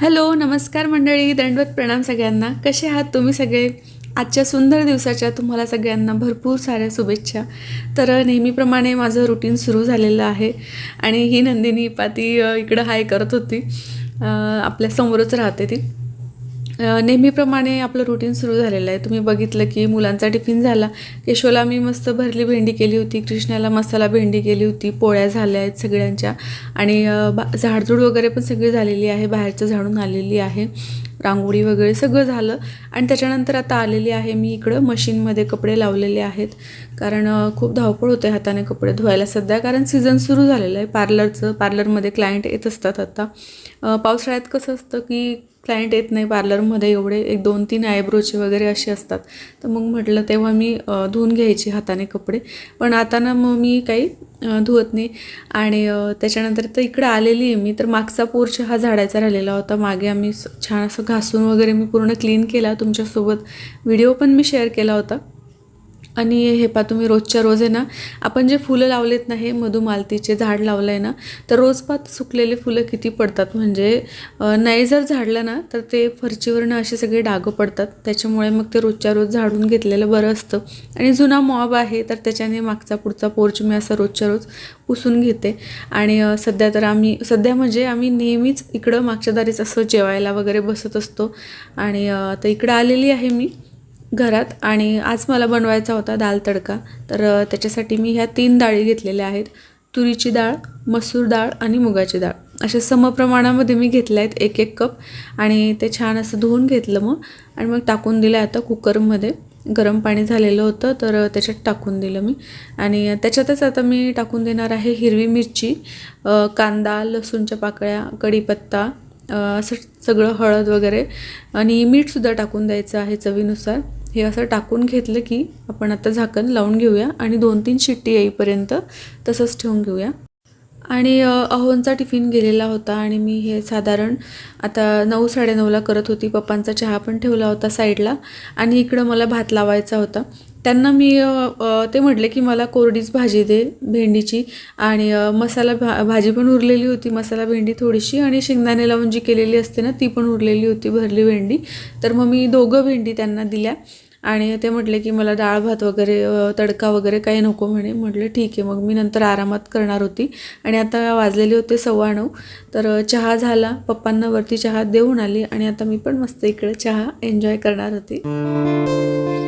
Hello नमस्कार मंडळी दंडवत प्रणाम सगळ्यांना. कसे आहात तुम्ही सगळे? आजच्या सुंदर दिवसाच्या तुम्हाला सगळ्यांना भरपूर साऱ्या शुभेच्छा. तर नेहमीप्रमाणे माझं रुटीन सुरू झालेलं आहे आणि ही नंदिनी पाती इकडं हाय करत होती. आपल्या समोरच राहते ती. नेहमीप्रमाणे आपलं रुटीन सुरू झालेलं आहे. तुम्ही बघितलं की मुलांचा टिफिन झाला. केशवला मी मस्त भरली भेंडी केली होती. कृष्णाला मसाला भेंडी केली होती. पोळ्या झाल्या आहेत सगळ्यांच्या. आणि बा झाडझूड वगैरे पण सगळी झालेली आहे. बाहेरचं झाडून आलेली आहे. रांगोळी वगैरे सगळं झालं. आणि त्याच्यानंतर आता आलेली आहे मी इकडं. मशीनमध्ये कपडे लावलेले आहेत. कारण खूप धावपळ होते हाताने कपडे धुवायला सध्या. कारण सीझन सुरू झालेलं आहे. पार्लरचं पार्लरमध्ये क्लायंट येत असतात आता. पावसाळ्यात कसं असतं की क्लायंट येत नाही पार्लरमध्ये एवढे एक दोन तीन आयब्रोचे वगैरे असे असतात. तर मग म्हटलं तेव्हा मी धुवून घ्यायची हाताने कपडे. पण आता ना मग मी काही धुवत नाही. आणि त्याच्यानंतर तर इकडं आलेली आहे मी. तर मागचा पोर्च हा झाडायचा राहिलेला होता. मागे आम्ही छान असं घासून वगैरे मी पूर्ण क्लीन केला. तुमच्यासोबत व्हिडिओ पण मी शेअर केला होता. आणि हे पा तुम्ही रोजच्या रोज आहे ना आपण जे फुलं लावलेत ना हे मधुमालतीचे झाड लावलं आहे ना तर रोज पात सुकलेले फुलं किती पडतात. म्हणजे नाही जर झाडलं ना तर ते फरचीवरनं असे सगळे डागं पडतात. त्याच्यामुळे मग ते रोजच्या रोज झाडून घेतलेलं बरं असतं. आणि जुना मॉब आहे तर त्याच्याने मागचा पुढचा पोर्च मी असं रोजच्या रोज पुसून घेते. आणि सध्या तर आम्ही सध्या म्हणजे आम्ही नेहमीच इकडं मागच्या दारीच असं जेवायला वगैरे बसत असतो. आणि तर आता इकडं आलेली आहे मी. घरात आणि आज मला बनवायचा होता दाल तडका. तर त्याच्यासाठी मी ह्या तीन डाळी घेतलेल्या आहेत. तुरीची डाळ मसूर डाळ आणि मुगाची डाळ. अशा समप्रमाणामध्ये मी घेतल्या आहेत एक एक कप. आणि ते छान असं धुवून घेतलं मग. आणि मग टाकून दिलं आता कुकरमध्ये. गरम पाणी झालेलं होतं तर त्याच्यात टाकून दिलं मी. आणि त्याच्यातच आता मी टाकून देणार आहे हिरवी मिरची कांदा लसूणच्या पाकळ्या कढीपत्ता असं सगळं हळद वगैरे. आणि मीठसुद्धा टाकून द्यायचं आहे चवीनुसार. हे असं टाकून घेतलं की आपण आता झाकण लावून घेऊया आणि दोन तीन शिट्टी येईपर्यंत तसंच ठेवून घेऊया. आणि अहोनचा अहोंचा टिफिन गेलेला होता आणि मी हे साधारण आता नऊ साडेनऊला करत होती. पप्पांचा चहा पण ठेवला होता साईडला आणि इकडं मला भात लावायचा होता. त्यांना मी ते म्हटले की मला कोरडीच भाजी दे भेंडीची. आणि मसाला भा भाजी पण उरलेली होती मसाला भेंडी थोडीशी आणि शेंगदाणे लावून जी केलेली असते ना ती पण उरलेली होती भरली भेंडी. तर मग मी दोघं भेंडी त्यांना दिल्या आणि ते म्हटले की मला डाळ भात वगैरे तडका वगैरे काही नको म्हणे. म्हटलं ठीक आहे मग मी नंतर आरामात करणार होती. आणि आता वाजलेले होते सव्वा नऊ. तर चहा झाला. पप्पांना वरती चहा देऊन आली आणि आता मी पण मस्त इकडे चहा एन्जॉय करणार होती.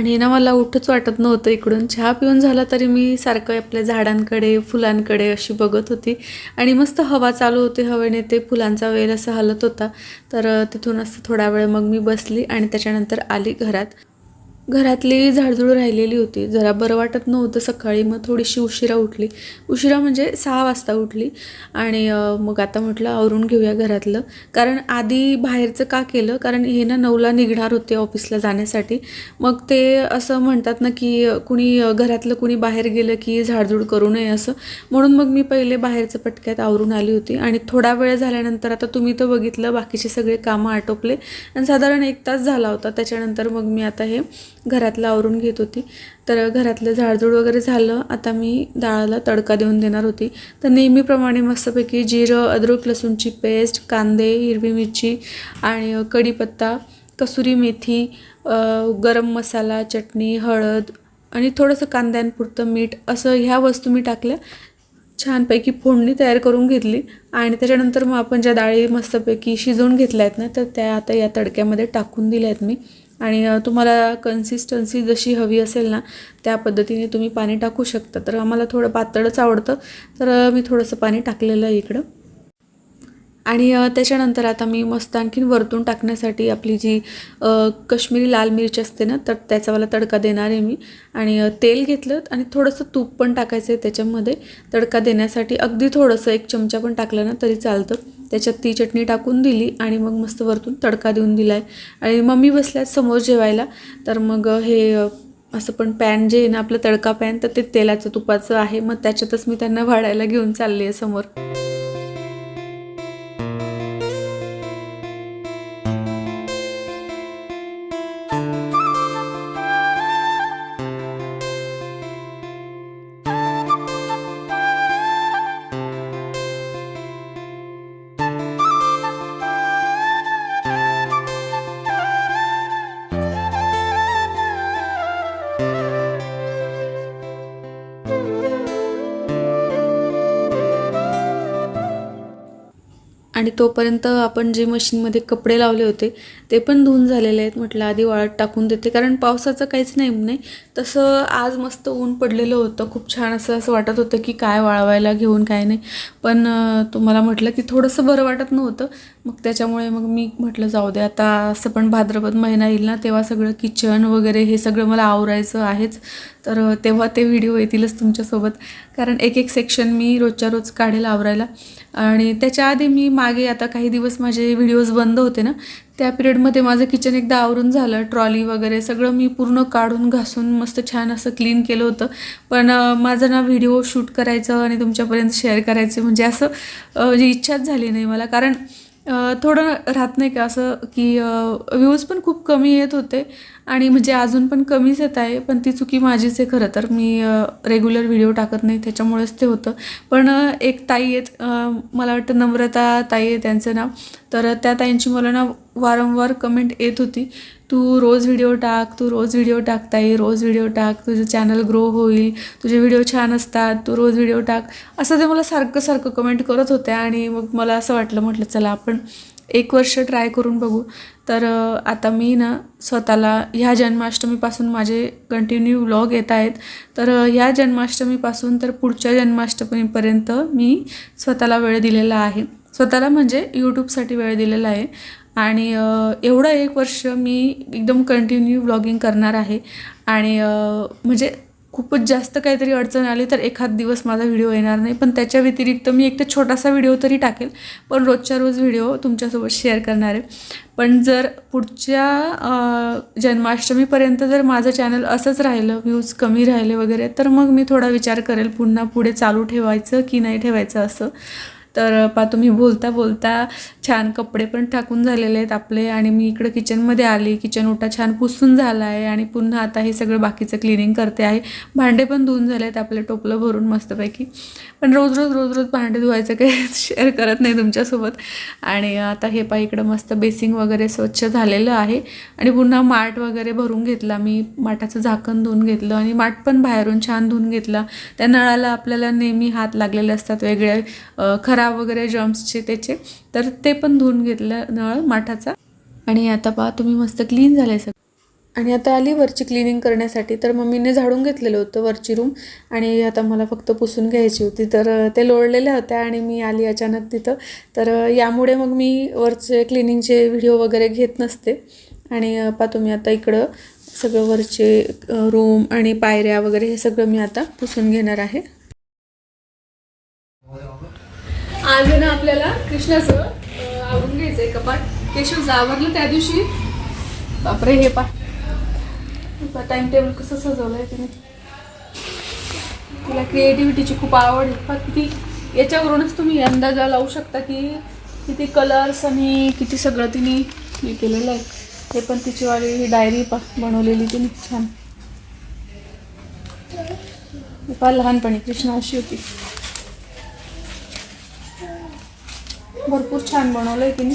आणि ना मला उठच वाटत नव्हतं इकडून. चहा पिऊन झाला तरी मी सारखं आपल्या झाडांकडे फुलांकडे अशी बघत होती. आणि मस्त हवा चालू होती हवेने ते फुलांचा वेल असा हलत होता. तर तिथून असं थोडा वेळ मग मी बसली आणि त्याच्यानंतर आली घरात. घरातली झाडझूड राहिलेली होती. जरा बरं वाटत नव्हतं सकाळी. मग थोडीशी उशिरा उठली. उशिरा म्हणजे सहा वाजता उठली. आणि मग आता म्हटलं आवरून घेऊया घरातलं. कारण आधी बाहेरचं का केलं? कारण हे ना नऊला निघणार होते ऑफिसला जाण्यासाठी. मग ते असं म्हणतात ना की कुणी घरातलं कुणी बाहेर गेलं की झाडझूड करू नये असं. म्हणून मग मी पहिले बाहेरचं पटक्यात आवरून आली होती. आणि थोडा वेळ झाल्यानंतर आता तुम्ही तर बघितलं बाकीचे सगळे कामं आटोपले. आणि साधारण एक तास झाला होता. त्याच्यानंतर मग मी आता हे घरातलं आवरून घेत होती. तर घरातलं झाडझूड वगैरे झालं. आता मी डाळाला तडका देऊन देणार होती. तर नेहमीप्रमाणे मस्तपैकी जिरं अद्रक लसूणची पेस्ट कांदे हिरवी मिरची आणि कढीपत्ता कसुरी मेथी गरम मसाला चटणी हळद आणि थोडंसं कांद्यांपुरतं मीठ असं ह्या वस्तू मी टाकल्या. छानपैकी फोडणी तयार करून घेतली आणि त्याच्यानंतर मग आपण ज्या डाळी मस्तपैकी शिजवून घेतल्या आहेत ना तर त्या आता या तडक्यामध्ये टाकून दिल्या आहेत मी. आणि तुम्हाला कन्सिस्टन्सी जशी हवी असेल ना त्या पद्धतीने तुम्ही पाणी टाकू शकता. तर आम्हाला थोडं पातळच आवडतं. तर मी थोडंसं पाणी टाकलेलं आहे इकडं. आणि त्याच्यानंतर आता मी मस्त आणखीन वरतून टाकण्यासाठी आपली जी कश्मीरी लाल मिरची असते ना तर त्याचा मला तडका देणार आहे मी. आणि तेल घेतलं आणि थोडंसं तूप पण टाकायचं आहे त्याच्यामध्ये. तडका देण्यासाठी अगदी थोडंसं एक चमचा पण टाकलं ना तरी चालतं. त्याच्यात ती चटणी टाकून दिली आणि मग मस्त वरतून तडका देऊन दिला आहे आणि मम्मी बसल्यात समोर जेवायला. तर मग हे असं पण पॅन जे आहे ना आपलं तडका पॅन तर ते तेलाचं तुपाचं आहे. मग त्याच्यातच मी त्यांना वाढायला घेऊन चालली आहे समोर. आणि तोपर्यंत आपण जे मशीनमध्ये कपडे लावले होते ते पण धुवून झालेले आहेत. म्हटलं आधी वाळत टाकून देते. कारण पावसाचं काहीच नाही नाही. तसं आज मस्त ऊन पडलेलं होतं. खूप छान असं असं वाटत होतं की काय वाळवायला घेऊन काय नाही. पण तुम्हाला म्हटलं की थोडंसं बरं वाटत नव्हतं. मग त्याच्यामुळे मग मी म्हटलं जाऊ दे आता असं पण भाद्रपद महिना येईल ना तेव्हा सगळं किचन वगैरे हे सगळं मला आवरायचं आहेच. तर तेव्हा ते व्हिडिओ येतीलच तुमच्यासोबत. कारण एक एक सेक्शन मी रोजच्या रोज काढेल आवरायला. आणि त्याच्या आधी मी मागे आता काही दिवस माझे व्हिडिओज बंद होते ना त्या पिरियडमध्ये माझं किचन एकदा आवरून झालं. ट्रॉली वगैरे सगळं मी पूर्ण काढून घासून मस्त छान असं क्लीन केलं होतं. पण माझं ना व्हिडिओ शूट करायचं आणि तुमच्यापर्यंत शेअर करायचं म्हणजे असं म्हणजे इच्छाच झाली नाही मला. कारण थोडं राहत नाही का असं की व्ह्यूज पण खूप कमी येत होते आणि म्हणजे अजून पण कमीच येत आहे. पण ती चुकी माझीच आहे खरं तर. मी रेग्युलर व्हिडिओ टाकत नाही त्याच्यामुळेच ते होतं. पण एक ताई आहेत मला वाटतं नम्रता ताई आहे त्यांचं नाव. तर त्या ताईंची मला ना वारंवार कमेंट येत होती. तू रोज व्हिडिओ टाक तू रोज व्हिडिओ टाकताई रोज व्हिडिओ टाक तुझं चॅनल ग्रो होईल तुझे व्हिडिओ छान असतात तू रोज व्हिडिओ टाक. असं ते मला सारखं सारखं कमेंट करत होत्या आणि मग मला असं वाटलं म्हटलं चला आपण एक वर्ष ट्राय करून बघू. तर आता मी ना स्वतःला ह्या जन्माष्टमीपासून माझे कंटिन्यू व्लॉग येत आहेत. तर ह्या जन्माष्टमीपासून तर पुढच्या जन्माष्टमीपर्यंत मी स्वतःला वेळ दिलेला आहे. स्वतःला म्हणजे यूट्यूबसाठी वेळ दिलेला आहे. आणि एवढं एक वर्ष मी एकदम कंटिन्यू व्लॉगिंग करणार आहे. आणि म्हणजे खूपच जास्त काहीतरी अडचण आली तर एखाद दिवस माझा व्हिडिओ येणार नाही. पण त्याच्या व्यतिरिक्त मी एक तर छोटासा व्हिडिओ तरी टाकेल. पण रोजच्या रोज व्हिडिओ तुमच्यासोबत शेअर करणार आहे. पण जर पुढच्या जन्माष्टमीपर्यंत जर माझं चॅनल असंच राहिलं व्ह्यूज कमी राहिले वगैरे तर मग मी थोडा विचार करेल पुन्हा पुढे चालू ठेवायचं की नाही ठेवायचं असं. तर पा तुम्ही बोलता बोलता छान कपडे पण टाकून झालेले आहेत आपले आणि मी इकडं किचनमध्ये आली. किचन ओटा छान पुसून झाला आहे आणि पुन्हा आता हे सगळं बाकीचं क्लिनिंग करते आहे. भांडे पण धुवून झाले आहेत आपले टोपलं भरून मस्तपैकी. पण रोज रोज रोज रोज भांडे धुवायचं काही शेअर करत नाही तुमच्यासोबत. आणि आता हे पा इकडं मस्त बेसिंग वगैरे स्वच्छ झालेलं आहे. आणि पुन्हा माठ वगैरे भरून घेतला मी. माठाचं झाकण धुवून घेतलं आणि माठ पण बाहेरून छान धुवून घेतला. त्या नळाला आपल्याला नेहमी हात लागलेले असतात वेगळे खराब वगैरे जम्सचे त्याचे. तर ते पण धुवून घेतलं नळ माठाचा. आणि आता पहा तुम्ही मस्त क्लीन झाले सगळं. आणि आता आली वरची क्लिनिंग करण्यासाठी. तर मम्मीने झाडून घेतलेलं होतं वरची रूम आणि आता मला फक्त पुसून घ्यायची होती. तर ते लोळलेल्या होत्या आणि मी आली अचानक तिथं. तर यामुळे मग मी वरचे क्लिनिंगचे व्हिडिओ वगैरे घेत नसते. आणि पा पहा तुम्ही आता इकडं सगळं वरचे रूम आणि पायऱ्या वगैरे हे सगळं मी आता पुसून घेणार आहे. आज आहे ना आपल्याला कृष्णाचं आवडून घ्यायचं आहे कपाट केशव जावरलं त्या दिवशी. बापरे हे पा टाइम टेबल कसं सजवलं आहे तिने. तिला क्रिएटिव्हिटीची खूप आवड आहे. पण किती याच्यावरूनच तुम्ही अंदाजा लावू शकता की किती कलर्स आणि किती सगळं तिने हे केलेलं आहे. हे पण तिची वाली ही डायरी पा बनवलेली तिने छान. फार लहानपणी कृष्णा अशी होती. भरपूर छान बनवलंय तिने.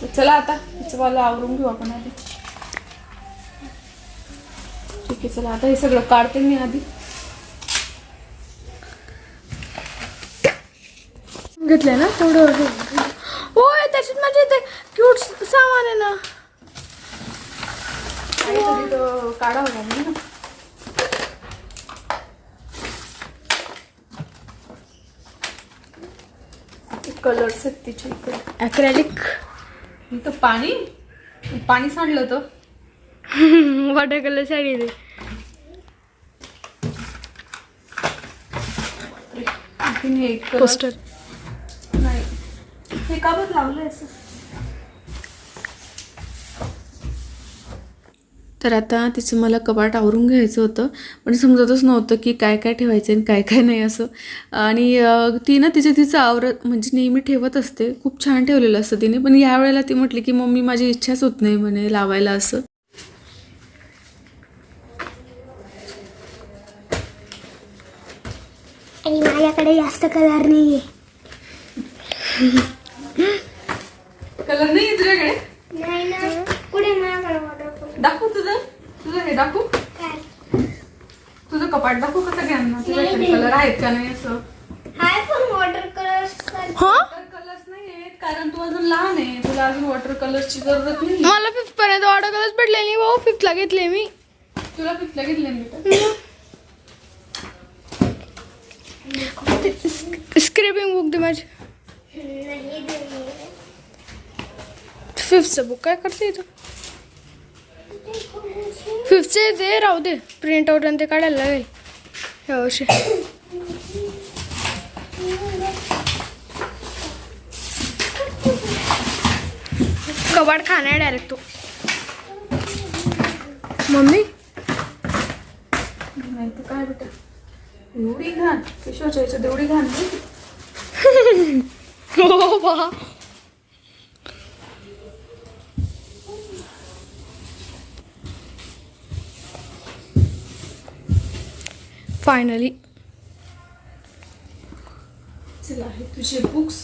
तर चला आता हिचं वाला आवरून घेऊ आपण आधी. ठीक आहे चला आता हे सगळं काढते मी आधी. घेतलंय ना तेवढं होय त्याच्यात माझे ते क्यूट सामान आहे ना. काढावं लागेल ना. कलर्स आहेत तिचे इकडे. ॲक्रेलिक इथं पाणी? पाणी सांडलं होतं. Water colour sari. पोस्टर नाही. हे का बरं लावलंय असं? तर आता तिचं मला कपाट आवरून घ्यायचं होतं पण समजतच नव्हतं की काय काय ठेवायचं आणि काय काय नाही असं. आणि ती ना तिचं तिचं आवरत म्हणजे नेहमी ठेवत असते. खूप छान ठेवलेलं असतं तिने पण यावेळेला ती म्हटली की मम्मी माझी इच्छाच होत नाही म्हणे लावायला असं. आणि माझ्याकडे जास्त कलर नाहीये. कलर नाही तुझ्याकडे? नाही ना. कुठे माझ्याकडे दाखव तुझं. तुझं हे दाखव. काय? तुझं कपाट दाखव का सगळ्यांना तुझ्याकडे कलर आहेत का नाही असं? हाय पण वॉटर कलर हा? कलर्स नाही आहेत कारण तू अजून लहान आहे. तुला अजून वॉटर कलर्सची जरूरत नाही मला फिफ्थ पर्यंत वॉटर कलर्स भेटले नाही भाऊ. फिफ्थला घेतले मी. तुला कितल्या घेतले मी. स्क्रेपिंग बुक दे माझी. फिफ्थचं बुक काय करते इथं? फिफ्थचे दे राहू दे. प्रिंट आउट आणि ते काढायला लागेल ह्या वर्षी कबाड खाना आहे डायरेक्ट तू. मम्मी? नाही तर काय बेटा? एवढी घाण. केशवाच्या याच्यात एवढी घाण. हो बा. फायनली चला हे तुझे बुक्स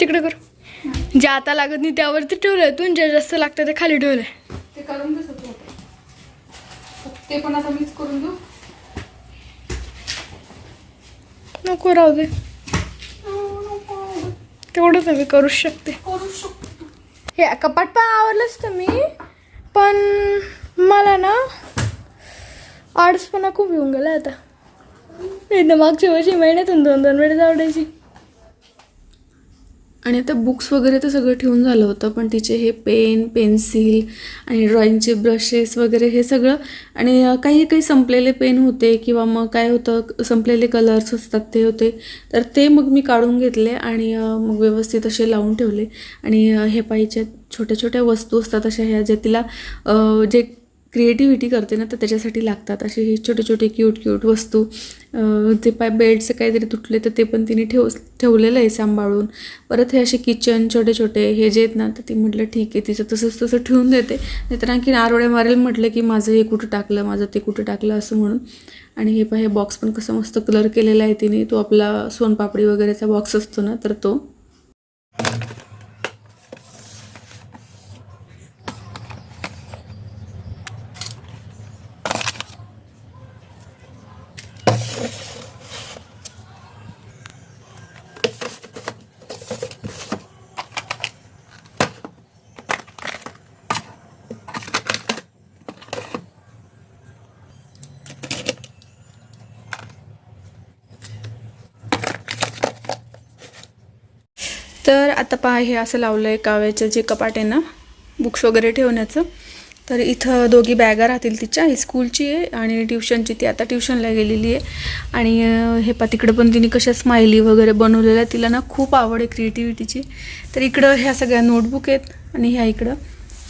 तिकडे कर. जे आता लागत नाही त्यावरती ठेवलंय. तू जे जास्त लागतं ते खाली ठेवलंय. ते करून दे सगळं. ते पण आता करून देऊ. नको राहू दे. तेवढंच मी करूच शकते. करू शकतो. हे कपाट पण आवरलंच मी पण मला ना आर्ट्सपणा खूप येऊन गेला आता. एकदा मागच्या वर्षी महिन्यातून दोन दोन वेळेस आवडायची. आणि आता बुक्स वगैरे तर सगळं ठेवून झालं होतं पण तिचे हे पेन पेन्सिल आणि ड्रॉइंगचे ब्रशेस वगैरे हे सगळं. आणि काही काही संपलेले पेन होते किंवा मग काय होतं संपलेले कलर्स असतात ते होते. तर ते मग मी काढून घेतले आणि मग व्यवस्थित असे लावून ठेवले. आणि हे पाहिजे छोट्या छोट्या वस्तू असतात अशा ह्या ज्या तिला जे क्रिएटिव्हिटी करते ना तर त्याच्यासाठी लागतात असे हे छोटे छोटे क्यूट क्यूट वस्तू. ते पाय बेडचं काहीतरी तुटले तर ते पण तिने ठेव ठेवलेलं आहे सांभाळून. परत हे असे किचन छोटे छोटे हे जे आहेत ना तर ती म्हटलं ठीक आहे तिचं तसंच तसं ठेवून देते. नाहीतर आणखी आरोड्या मारेल म्हटलं की माझं हे कुठं टाकलं माझं ते कुठं टाकलं असं म्हणून. आणि हे पाय हे बॉक्स पण कसं मस्त कलर केलेला आहे तिने. तो आपला सोनपापडी वगैरेचा बॉक्स असतो ना तर तो. तर आता पहा हे असं लावलं आहे काव्याचं जे कपाट आहे ना बुक्स वगैरे ठेवण्याचं. तर इथं दोघी बॅगा राहतील तिच्या ही स्कूलची आहे आणि ट्युशनची ती आता ट्युशनला गेलेली आहे. आणि हे पा तिकडं पण तिने कशा स्माइली वगैरे बनवलेल्या तिला ना खूप आवड आहे क्रिएटिव्हिटीची तर इकडं ह्या सगळ्या नोटबुक आहेत आणि ह्या इकडं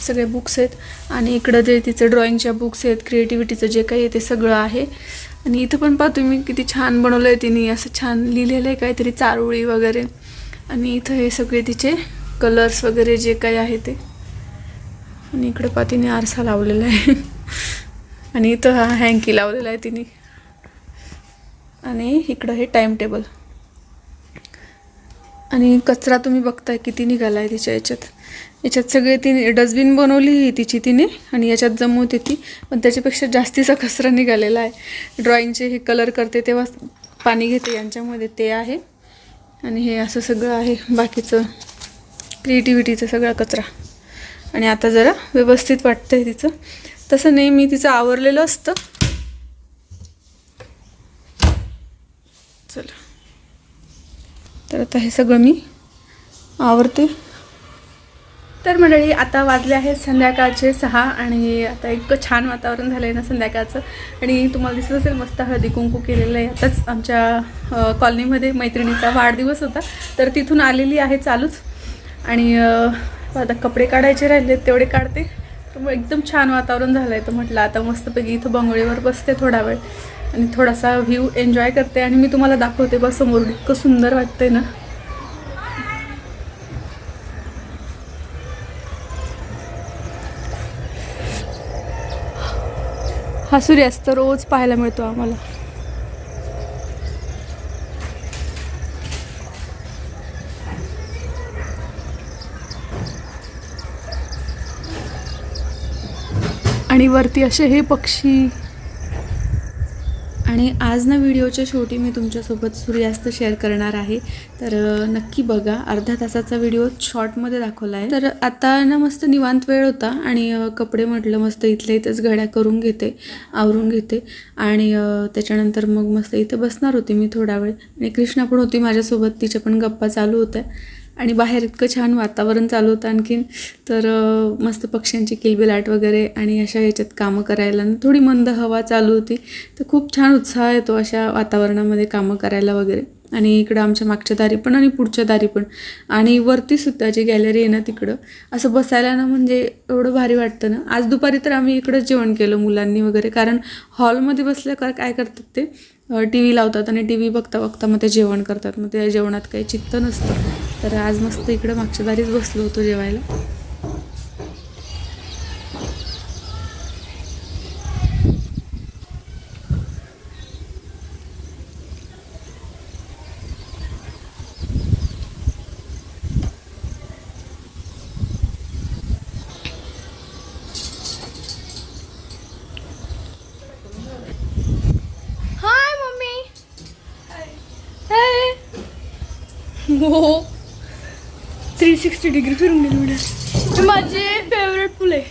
सगळे बुक्स आहेत. आणि इकडं जे तिचं ड्रॉइंगच्या बुक्स आहेत क्रिएटिव्हिटीचं जे काही आहे ते सगळं आहे. आणि इथं पण पाहतो तुम्ही किती छान बनवलं आहे तिने. असं छान लिहिलेलं आहे काहीतरी चारोळी वगैरे. आणि इथं हे सगळे तिचे कलर्स वगैरे जे काही आहे ते. आणि इकडे पा तिने आरसा लावलेला आहे. आणि इथं हा हँकी लावलेला आहे तिने. आणि इकडं हे टाईम टेबल आणि कचरा तुम्ही बघताय किती निघाला आहे तिच्या याच्यात. याच्यात सगळे तिने डस्टबिन बनवली ही तिची तिने आणि याच्यात जमवते ती पण त्याच्यापेक्षा जास्तीचा कचरा निघालेला आहे. ड्रॉइंगचे हे कलर करते तेव्हा पाणी घेते यांच्यामध्ये ते आहे. आणि हे असं सगळं आहे बाकीचं क्रिएटिव्हिटीचा सगळा कचरा. आणि आता जरा व्यवस्थित वाटतं आहे तिचं. तसं नेहमी तिचं आवरलेलं असतं. चला. तर आता हे सगळं मी आवरते. तर मंडळी आता वाजले आहेत संध्याकाळचे सहा आणि आता इतकं छान वातावरण झालं आहे ना संध्याकाळचं. आणि तुम्हाला दिसत असेल मस्त हळदी कुंकू केलेलं आहे. आताच आमच्या कॉलनीमध्ये मैत्रिणीचा वाढदिवस होता. तर तिथून आलेली आहे चालूच. आणि आता कपडे काढायचे राहिले तेवढे काढते. तर मग एकदम छान वातावरण झालं आहे तर म्हटलं आता मस्तपैकी इथं बंगोळीवर बसते थोडा वेळ. आणि थोडासा व्ह्यू एन्जॉय करते. आणि मी तुम्हाला दाखवते बस समोर इतकं सुंदर वाटतंय ना. हा सूर्यास्त रोज पाहायला मिळतो आम्हाला. आणि वरती असे हे पक्षी आणि आज ना व्हिडिओच्या शेवटी मी तुमच्यासोबत सूर्यास्त शेअर करणार आहे. तर नक्की बघा. अर्धा तासाचा व्हिडिओ शॉर्टमध्ये दाखवला आहे. तर आता ना मस्त निवांत वेळ होता आणि कपडे म्हटलं मस्त इथल्या इथंच घड्या करून घेते आवरून घेते. आणि त्याच्यानंतर मग मस्त इथं बसणार होती मी थोडा वेळ. आणि कृष्णा पण होती माझ्यासोबत. तिच्या पण गप्पा चालू होत्या. आणि बाहेर इतकं छान वातावरण चालू होतं आणखीन. तर मस्त पक्ष्यांची किलबिलाट वगैरे आणि अशा याच्यात कामं करायला थोडी मंद हवा चालू होती. तर खूप छान उत्साह येतो अशा वातावरणामध्ये कामं करायला वगैरे. आणि इकडं आमच्या मागच्या दारी पण आणि पुढच्या दारी पण. आणि वरती सुद्धा जी गॅलरी आहे ना तिकडं असं बसायला ना म्हणजे एवढं भारी वाटतं ना. आज दुपारी तर आम्ही इकडंच जेवण केलं मुलांनी वगैरे. कारण हॉलमध्ये बसल्या का काय करतात ते टी व्ही लावतात आणि टी व्ही बघता बघता मग ते जेवण करतात. मग त्या जेवणात काही चित्त नसतं. तर आज मस्त इकडं मागच्या दारीच बसलो होतो जेवायला. हाय मम्मी हो थ्री सिक्स्टी डिग्री फिरून गेली माझे फेवरेट फुल. आहे